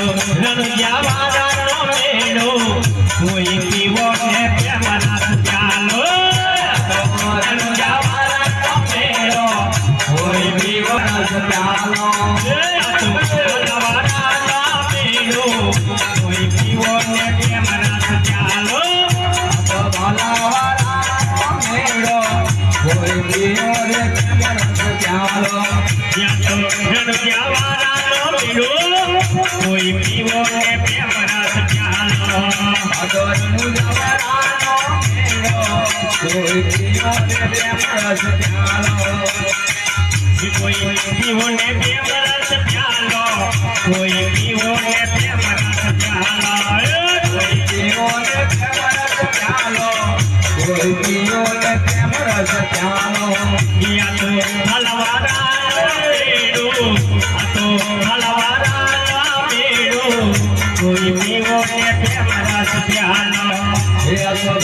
તો રણુજા વાળાનો મેળો કોઈ પીવો ને પ્રેમ રસ પ્યાલો તો રણુજા વાળાનો મેળો કોઈ પીવો પ્યાલો કોઈ પીવો ને પ્રેમ રસ પ્યાલો જ્યાં તો રણુજા વાળાનો મેળો કોઈ પીવો ને પ્રેમ રસ પ્યાલો કોઈ પીવો ને પ્રેમ રસ પ્યાલો કોઈ પીવો ને પ્રેમ રસ પ્યાલો કોઈ યા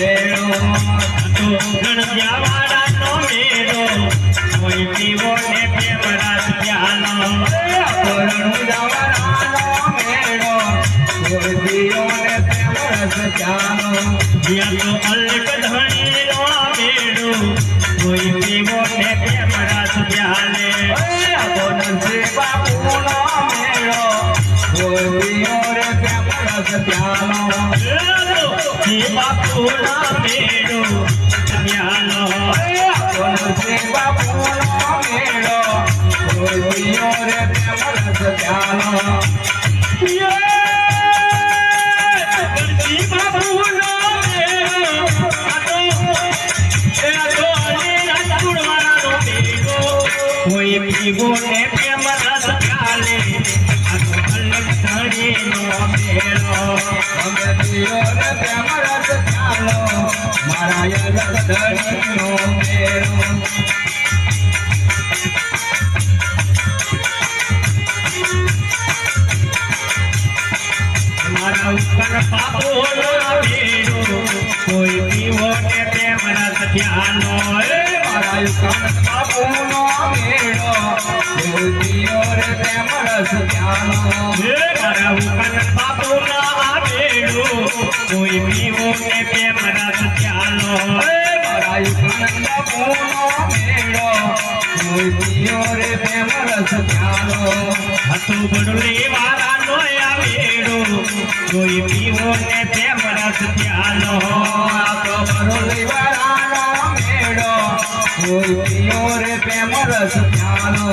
પ્રેમ રસ પ્યાલે આ તો ગંગા મારા કોનેરો તો ગણજા વાળાનો મેરો કોઈ જીવોને પ્રેમ રસ પ્યાલો જ્યાં તો અલક ધણીનો મેળો કોઈ જીવોને પ્રેમ રસ પ્યાલે મેળો પ્યાલો ગણજી બાપુનો મેળો કોઈ પીવો ને પ્રેમ રસ પ્યાલે આ તો અલગ ધણીનો મેળો ધણીનો મેરો મારા ઉપર પાપો ના મેળો પ્રેમ બાપુનો મેળો. મારા ઉપર પાપો ના મેળો. કોઈ પીવો ને પ્રેમ રસ પ્યાલો મારા યુકમ બાપુનો મેળો ભૂતિયો રે પ્રેમ રસ પ્યાલો હતો બડુલી વાળા નો આવેડો કોઈ પીવો ને પ્રેમ રસ પ્યાલો આ તો બરોલી ભૂતિયો રે પ્રેમ રસ પ્યાલો